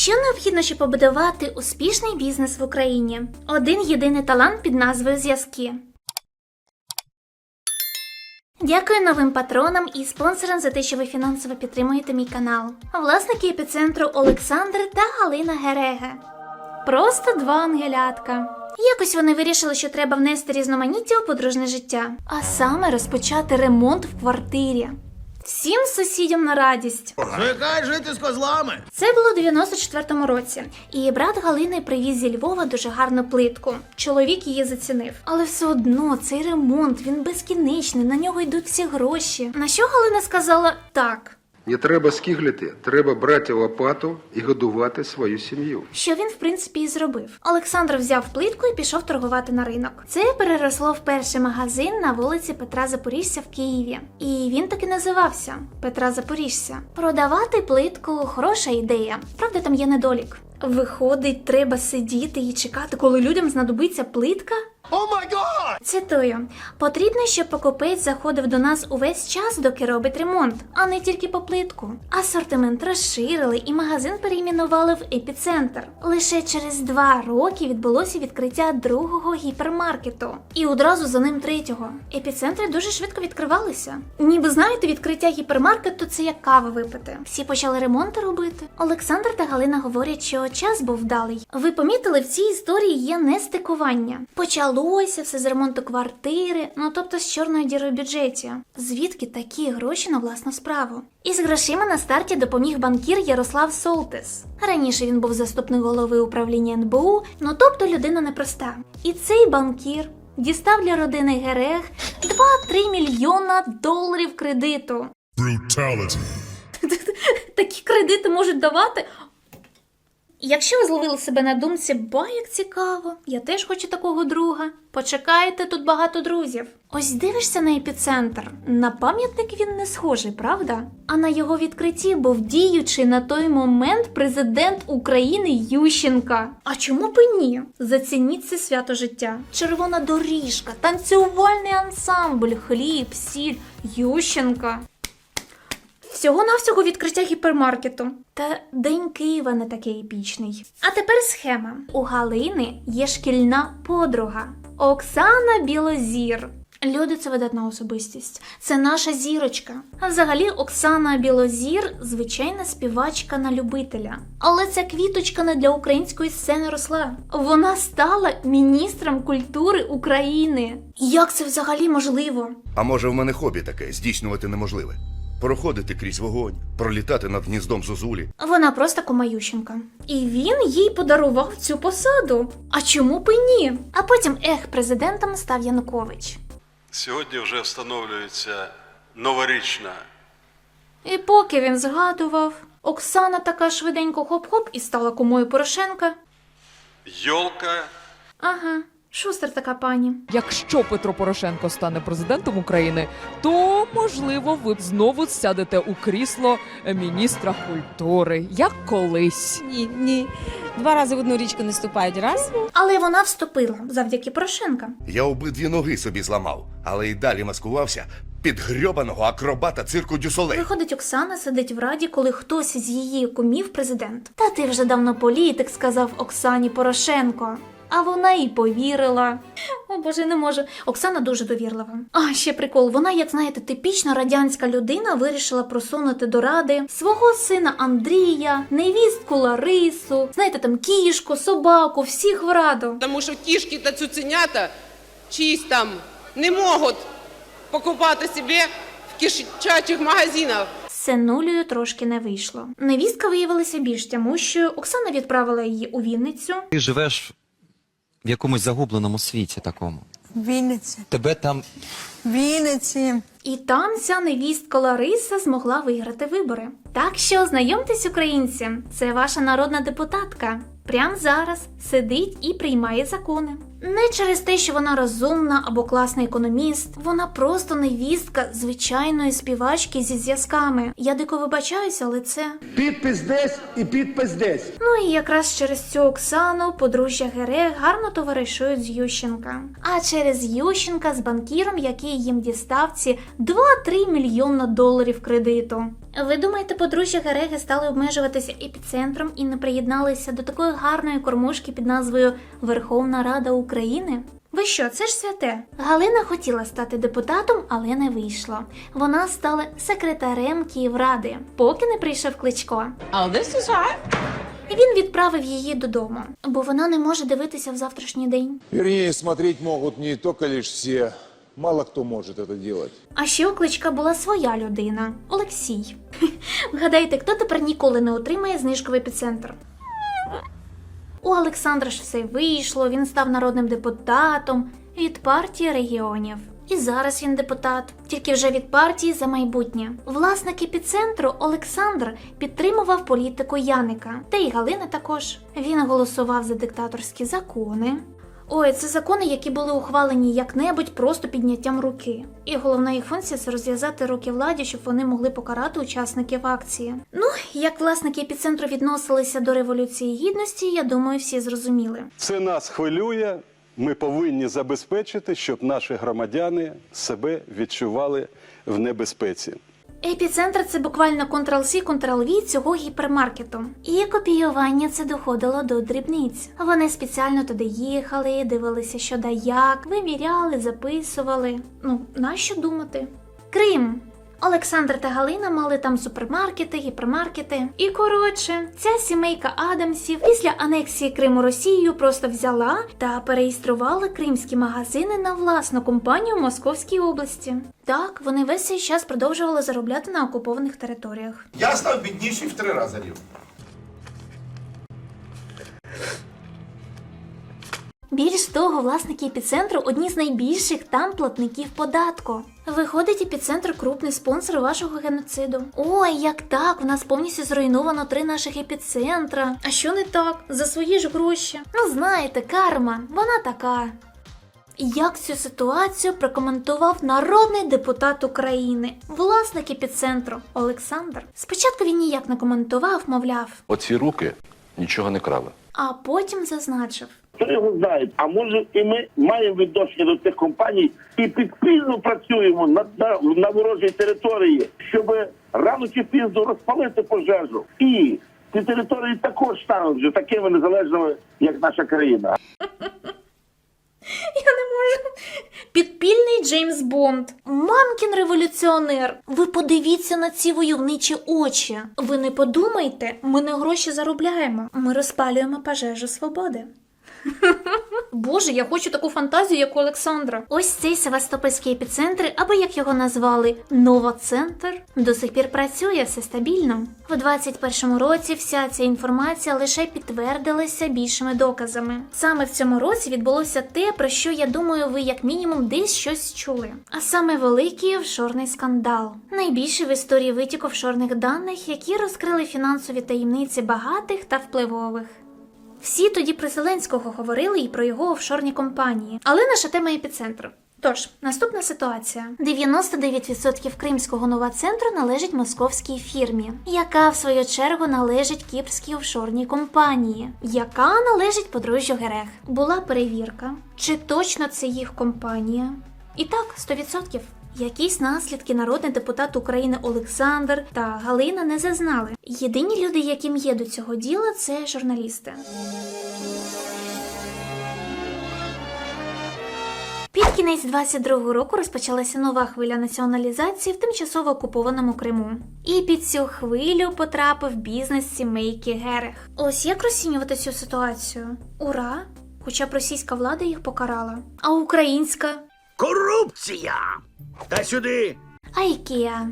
Що необхідно, щоб побудувати успішний бізнес в Україні? Один єдиний талант під назвою зв'язки. Дякую новим патронам і спонсорам за те, що ви фінансово підтримуєте мій канал. Власники епіцентру Олександр та Галина Гереге. Просто два ангелятка. Якось вони вирішили, що треба внести різноманіття у подружне життя, а саме розпочати ремонт в квартирі. Всім сусідям на радість. Звикай жити з козлами. Це було у 94-му році, і брат Галини привіз зі Львова дуже гарну плитку. Чоловік її зацінив. Але все одно цей ремонт він безкінечний, на нього йдуть всі гроші. На що Галина сказала так. Не треба скиглити, треба брати лопату і годувати свою сім'ю. Що він в принципі і зробив. Олександр взяв плитку і пішов торгувати на ринок. Це переросло в перший магазин на вулиці Петра Запоріжця в Києві. І він таки називався Петра Запоріжця. Продавати плитку хороша ідея. Правда, там є недолік. Виходить, треба сидіти і чекати, коли людям знадобиться плитка. О май гад! Цитую: потрібно, щоб покупець заходив до нас увесь час, доки робить ремонт, а не тільки по плитку. Асортимент розширили і магазин перейменували в епіцентр. Лише через два роки відбулося відкриття другого гіпермаркету, і одразу за ним третього. Епіцентри дуже швидко відкривалися. Ніби знаєте, відкриття гіпермаркету це як кави випити. Всі почали ремонти робити. Олександр та Галина говорять, що час був вдалий. Ви помітили, в цій історії є нестикування. Почалося все з ремонту квартири, ну тобто з чорної діри в бюджеті. Звідки такі гроші на власну справу? Із грошима на старті допоміг банкір Ярослав Солтис. Раніше він був заступник голови управління НБУ, ну тобто людина непроста. І цей банкір дістав для родини Герег 2-3 мільйона доларів кредиту. Brutality. Такі кредити можуть давати. Якщо ви зловили себе на думці, ба, як цікаво, я теж хочу такого друга. Почекайте, тут багато друзів. Ось дивишся на епіцентр. На пам'ятник він не схожий, правда? А на його відкритті був діючий на той момент президент України Ющенка. А чому б і ні? Зацініть це свято життя. Червона доріжка, танцювальний ансамбль, хліб, сіль, Ющенка. Всього-навсього відкриття гіпермаркету. Та День Києва не такий епічний. А тепер схема. У Галини є шкільна подруга Оксана Білозір. Люди це видатна особистість. Це наша зірочка. А взагалі Оксана Білозір звичайна співачка на любителя. Але ця квіточка не для української сцени росла. Вона стала міністром культури України. Як це взагалі можливо? А може, в мене хобі таке здійснювати неможливе. Проходити крізь вогонь, пролітати над гніздом зозулі. Вона просто комаюшенка. І він їй подарував цю посаду. А чому б і ні? А потім, ех, президентом став Янукович. Сьогодні вже встановлюється новорічна І поки він згадував, Оксана така швиденько хоп-хоп і стала кумою Порошенка. йолка. Ага, шустер така пані. Якщо Петро Порошенко стане президентом України, то можливо ви знову сядете у крісло міністра культури, як колись. Ні, ні. Два рази в одну річку не ступають. Раз. Але вона вступила завдяки Порошенка. Я обидві ноги собі зламав, але й далі маскувався під грьобаного акробата цирку Дюсолей. Виходить, Оксана сидить в раді, коли хтось з її кумів президент. Та ти вже давно політик, сказав Оксані Порошенко. А вона і повірила. О боже, не можу. Оксана дуже довірлива. А ще прикол. Вона, як знаєте, типічна радянська людина вирішила просунути до ради свого сина Андрія, невістку Ларису, знаєте, там кішку, собаку, всіх в раду. Тому що кішки та цуценята чиїсь там не можуть покупати собі в кишачих магазинах. З Синулею трошки не вийшло. Невістка виявилася більш тямущою. Оксана відправила її у Вінницю. Ти живеш в якомусь загубленому світі такому. Вінниці. Тебе там Вінниці. І там ця невістка Лариса змогла виграти вибори. Так що знайомтесь, українці, це ваша народна депутатка. Прямо зараз сидить і приймає закони. Не через те, що вона розумна або класний економіст, вона просто невістка звичайної співачки зі зв'язками. Я дико вибачаюся, але це. Підпис десь і підпис десь. Ну і якраз через цю Оксану подружжя Гере гарно товаришують з Ющенка. А через Ющенка з банкіром, який їм дістав ці 2-3 мільйона доларів кредиту. Ви думаєте, подружжя Гереги стали обмежуватися епіцентром і не приєдналися до такої гарної кормушки під назвою Верховна Рада України? Ви що, це ж святе? Галина хотіла стати депутатом, але не вийшло. Вона стала секретарем Київради, поки не прийшов кличко. Він відправив її додому, бо вона не може дивитися в завтрашній день. Вернее, смотреть могут не только лишь все. Мало кто может это делать. А ще у кличка була своя людина Олексій. Вгадайте, хто тепер ніколи не отримає знижку в епіцентр? У Олександра ж все вийшло, він став народним депутатом від партії регіонів. І зараз він депутат, тільки вже від партії за майбутнє. Власник епіцентру Олександр підтримував політику Яника, та й Галина також. Він голосував за диктаторські закони. Ой, це закони, які були ухвалені як-небудь просто підняттям руки. І головна їх функція це розв'язати руки владі, щоб вони могли покарати учасників акції. Ну, як власники епіцентру відносилися до революції гідності, я думаю, всі зрозуміли. Це нас хвилює. Ми повинні забезпечити, щоб наші громадяни себе відчували в небезпеці. Епіцентр це буквально Ctrl-C, Ctrl-V цього гіпермаркету. І копіювання це доходило до дрібниць. Вони спеціально туди їхали, дивилися, що да як, виміряли, записували. Ну, нащо думати? Крим. Олександр та Галина мали там супермаркети, гіпермаркети. І коротше, ця сімейка Адамсів після анексії Криму Росією просто взяла та переєструвала кримські магазини на власну компанію в Московській області. Так, вони весь цей час продовжували заробляти на окупованих територіях. Я став бідніший в три рази рівно. Більш того, власники епіцентру одні з найбільших там платників податку. Виходить, епіцентр крупний спонсор вашого геноциду. Ой, як так? У нас повністю зруйновано три наших епіцентра. А що не так? За свої ж гроші. Ну знаєте, карма, вона така. Як цю ситуацію прокоментував народний депутат України, власник епіцентру Олександр. Спочатку він ніяк не коментував, мовляв, Оці руки нічого не крали. а потім зазначив. Хто його знає? А може і ми маємо відношення до цих компаній і підпільно працюємо на, на, на ворожій території, щоб рано чи пізно розпалити пожежу. І ці території також стануть вже такими незалежними, як наша країна. Я не можу. Підпільний Джеймс Бонд. Мамкін революціонер. Ви подивіться на ці войовничі очі. Ви не подумайте, ми не гроші заробляємо. Ми розпалюємо пожежу свободи. Боже, я хочу таку фантазію, як у Олександра. Ось цей Севастопольський епіцентр, або як його назвали, Новоцентр, до сих пір працює все стабільно. В 21-му році вся ця інформація лише підтвердилася більшими доказами. Саме в цьому році відбулося те, про що я думаю, ви як мінімум десь щось чули. А саме великий офшорний скандал. Найбільший в історії витік офшорних даних, які розкрили фінансові таємниці багатих та впливових. Всі тоді про Зеленського говорили і про його офшорні компанії, але наша тема епіцентру. Тож, наступна ситуація: 99% кримського нова центру належить московській фірмі, яка в свою чергу належить кіпрській офшорній компанії, яка належить подружжю Герех. Була перевірка, чи точно це їх компанія. І так, 100%. Якісь наслідки народний депутат України Олександр та Галина не зазнали. Єдині люди, яким є до цього діла, це журналісти. Під кінець 22-го року розпочалася нова хвиля націоналізації в тимчасово окупованому Криму. І під цю хвилю потрапив бізнес сімейки Герех. Ось як розцінювати цю ситуацію? Ура! Хоча б російська влада їх покарала, а українська Корупція! Та сюди! А Ікеа.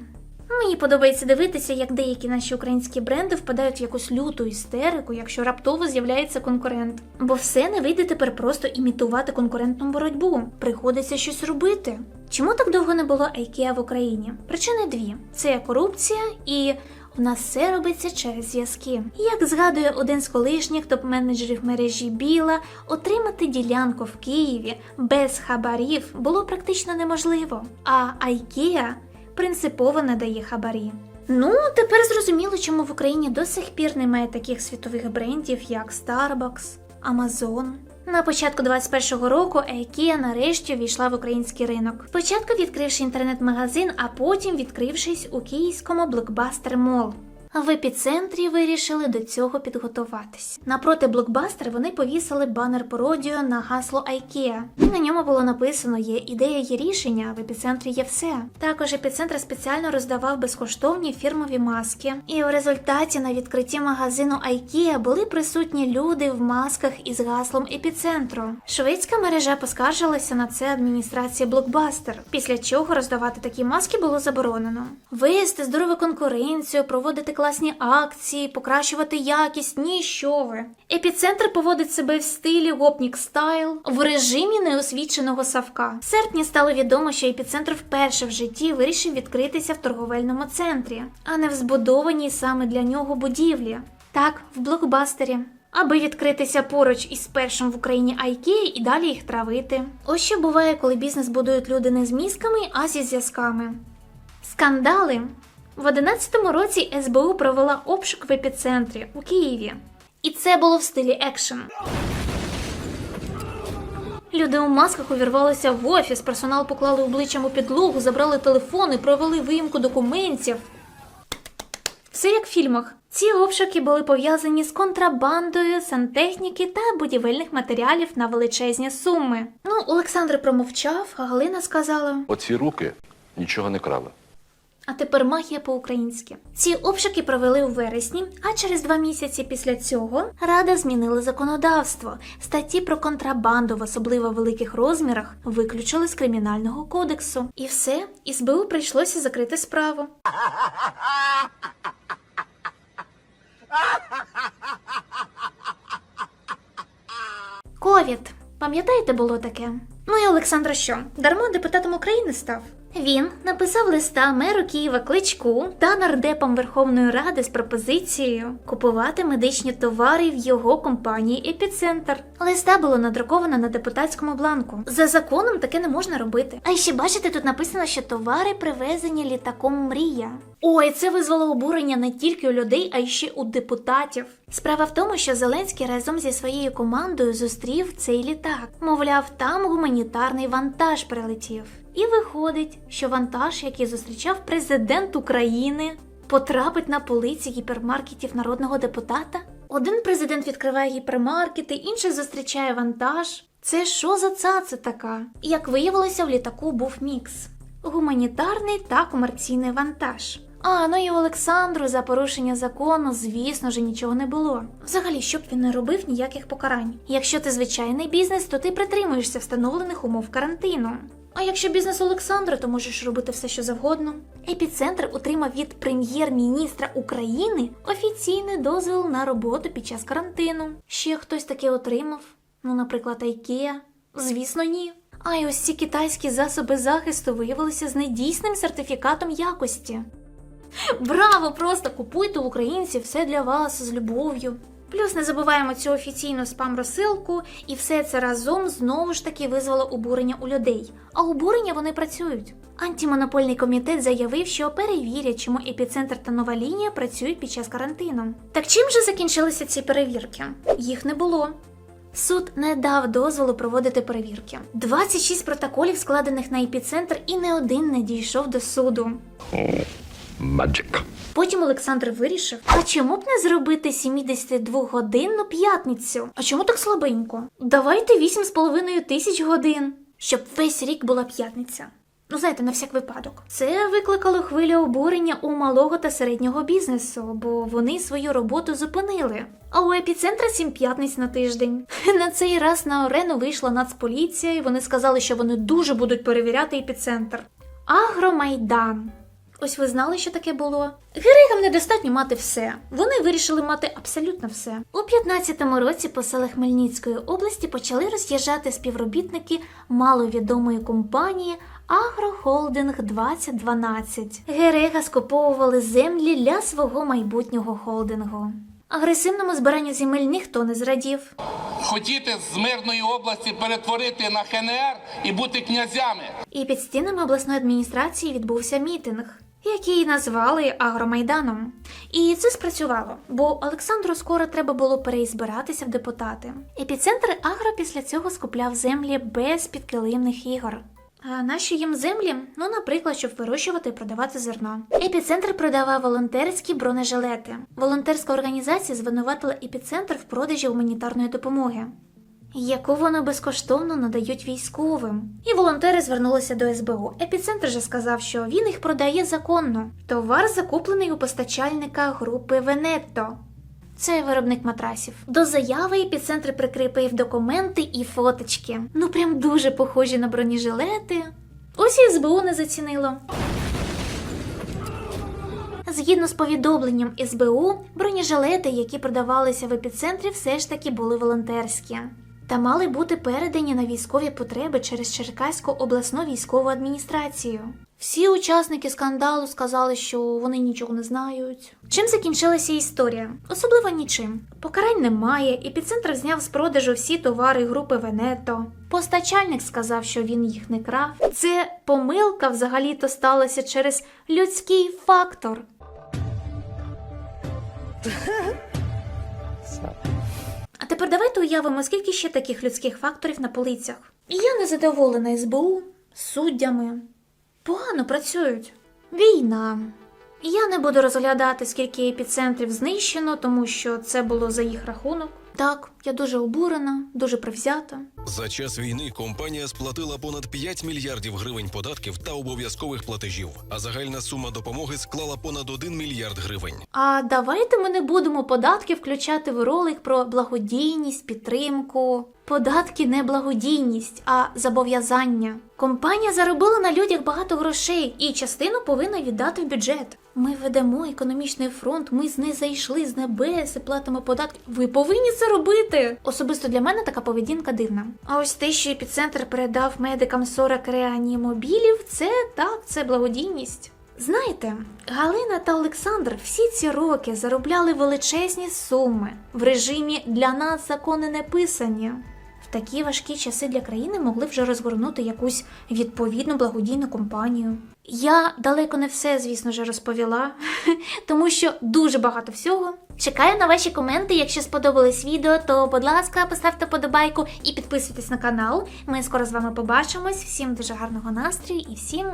Мені подобається дивитися, як деякі наші українські бренди впадають в якусь люту істерику, якщо раптово з'являється конкурент. Бо все не вийде тепер просто імітувати конкурентну боротьбу. Приходиться щось робити. Чому так довго не було IKEA в Україні? Причини дві: це корупція і. У нас все робиться через зв'язки. Як згадує один з колишніх топ-менеджерів мережі Біла, отримати ділянку в Києві без хабарів було практично неможливо. А IKEA принципово надає хабарі. Ну, тепер зрозуміло, чому в Україні до сих пір немає таких світових брендів, як Starbucks, Amazon. На початку 21-го року IKEA нарешті війшла в український ринок. Спочатку відкривши інтернет-магазин, а потім відкрившись у київському блокбастер Мол. В епіцентрі вирішили до цього підготуватись. Напроти блокбастер вони повісили банер пародію на гасло IKEA. І на ньому було написано: є ідея, є рішення, в епіцентрі є все. Також епіцентр спеціально роздавав безкоштовні фірмові маски. І у результаті на відкритті магазину IKEA були присутні люди в масках із гаслом епіцентру. Шведська мережа поскаржилася на це адміністрації блокбастер, після чого роздавати такі маски було заборонено. Вести здорову конкуренцію, проводити класні акції, покращувати якість ні що ви. Епіцентр поводить себе в стилі гопнік стайл в режимі неосвіченого савка. В серпні стало відомо, що епіцентр вперше в житті вирішив відкритися в торговельному центрі, а не в збудованій саме для нього будівлі. Так, в блокбастері. Аби відкритися поруч із першим в Україні IKEA і далі їх травити. Ось що буває, коли бізнес будують люди не з мізками, а зі зв'язками. Скандали. В 11-му році СБУ провела обшук в епіцентрі у Києві. І це було в стилі екшен. Люди у масках увірвалися в офіс, персонал поклали обличчям у підлогу, забрали телефони, провели виїмку документів. Все як в фільмах. Ці обшуки були пов'язані з контрабандою сантехніки та будівельних матеріалів на величезні суми. Ну, Олександр промовчав, а Галина сказала. Оці руки нічого не крали. А тепер магія по-українськи. Ці обшуки провели у вересні, а через два місяці після цього рада змінила законодавство. Статті про контрабанду в особливо великих розмірах виключили з кримінального кодексу. І все, СБУ прийшлося закрити справу. Ковід. Пам'ятаєте, було таке? Ну і Олександр що? Дарма депутатом України став. Він написав листа меру Києва Кличку та нардепам Верховної Ради з пропозицією купувати медичні товари в його компанії Епіцентр. Листа було надруковано на депутатському бланку. За законом таке не можна робити. А ще бачите, тут написано, що товари привезені літаком Мрія. Ой, це визвало обурення не тільки у людей, а й ще у депутатів. Справа в тому, що Зеленський разом зі своєю командою зустрів цей літак. Мовляв, там гуманітарний вантаж прилетів. І виходить, що вантаж, який зустрічав президент України, потрапить на полиці гіпермаркетів народного депутата. Один президент відкриває гіпермаркети, інший зустрічає вантаж. Це що за цаца така? Як виявилося, в літаку був мікс: гуманітарний та комерційний вантаж. А, ну і Олександру за порушення закону, звісно ж, нічого не було. Взагалі, щоб він не робив ніяких покарань. Якщо ти звичайний бізнес, то ти притримуєшся встановлених умов карантину. А якщо бізнес Олександра, то можеш робити все, що завгодно. Епіцентр отримав від прем'єр-міністра України офіційний дозвіл на роботу під час карантину. Ще хтось таке отримав? Ну, наприклад, IKEA? Звісно, ні. А й ось ці китайські засоби захисту виявилися з недійсним сертифікатом якості. Браво! Просто купуйте українці все для вас з любов'ю. Плюс не забуваємо цю офіційну спам-розсилку, і все це разом знову ж таки визвало обурення у людей. А обурення вони працюють. Антимонопольний комітет заявив, що перевірять, чому епіцентр та нова лінія працюють під час карантину. Так чим же закінчилися ці перевірки? Їх не було. Суд не дав дозволу проводити перевірки. 26 протоколів складених на епіцентр, і не один не дійшов до суду. Magic. Потім Олександр вирішив: а чому б не зробити 72-годинну п'ятницю? А чому так слабенько? Давайте 8,5 тисяч годин, щоб весь рік була п'ятниця. Ну, знаєте, на всяк випадок. Це викликало хвилю обурення у малого та середнього бізнесу, бо вони свою роботу зупинили. А у епіцентра сім п'ятниць на тиждень. На цей раз на арену вийшла Нацполіція, і вони сказали, що вони дуже будуть перевіряти епіцентр. Агромайдан. Ось ви знали, що таке було? Герегам недостатньо мати все. Вони вирішили мати абсолютно все. У 15-му році по селах Хмельницької області почали роз'їжджати співробітники маловідомої компанії Агрохолдинг 2012. Герега скуповували землі для свого майбутнього холдингу. Агресивному збиранню земель ніхто не зрадів. Хотіти з мирної області перетворити на ХНР і бути князями. І під стінами обласної адміністрації відбувся мітинг. Який назвали Агромайданом. І це спрацювало, бо Олександру скоро треба було переізбиратися в депутати. Епіцентр Агро після цього скупляв землі без підкилимних ігор. А наші їм землі, ну, наприклад, щоб вирощувати і продавати зерно. Епіцентр продавав волонтерські бронежилети. Волонтерська організація звинуватила епіцентр в продажі гуманітарної допомоги, яку вони безкоштовно надають військовим. І волонтери звернулися до СБУ. Епіцентр же сказав, що він їх продає законно. Товар закуплений у постачальника групи Венетто. Це виробник матрасів. До заяви епіцентр прикріпив документи і фоточки. Ну прям дуже похожі на бронежилети. Ось і СБУ не зацінило. Згідно з повідомленням СБУ, бронежилети, які продавалися в епіцентрі, все ж таки були волонтерські. Та мали бути передані на військові потреби через Черкаську обласну військову адміністрацію. Всі учасники скандалу сказали, що вони нічого не знають. Чим закінчилася історія? Особливо нічим. Покарань немає, епіцентр зняв з продажу всі товари групи Венето. Постачальник сказав, що він їх не крав. Це помилка взагалі-то сталася через людський фактор. Тепер давайте уявимо, скільки ще таких людських факторів на полицях. Я не задоволена СБУ, суддями. Погано працюють. Війна. Я не буду розглядати, скільки епіцентрів знищено, тому що це було за їх рахунок. Так, я дуже обурена, дуже привзята. За час війни компанія сплатила понад 5 мільярдів гривень податків та обов'язкових платежів, а загальна сума допомоги склала понад 1 мільярд гривень. А давайте ми не будемо податки включати в ролик про благодійність, підтримку. Податки не благодійність, а зобов'язання. Компанія заробила на людях багато грошей і частину повинна віддати в бюджет. Ми ведемо економічний фронт, ми з не зайшли з небес і платимо податки. Ви повинні це робити. Особисто для мене така поведінка дивна. А ось те, що епіцентр передав медикам 40 реанімобілів, це так, це благодійність. Знаєте, Галина та Олександр всі ці роки заробляли величезні суми в режимі для нас закони не писані. Такі важкі часи для країни могли вже розгорнути якусь відповідну благодійну компанію. Я далеко не все, звісно ж, розповіла, тому що дуже багато всього. Чекаю на ваші коменти. Якщо сподобалось відео, то будь ласка, поставте подобайку і підписуйтесь на канал. Ми скоро з вами побачимось. Всім дуже гарного настрою і всім!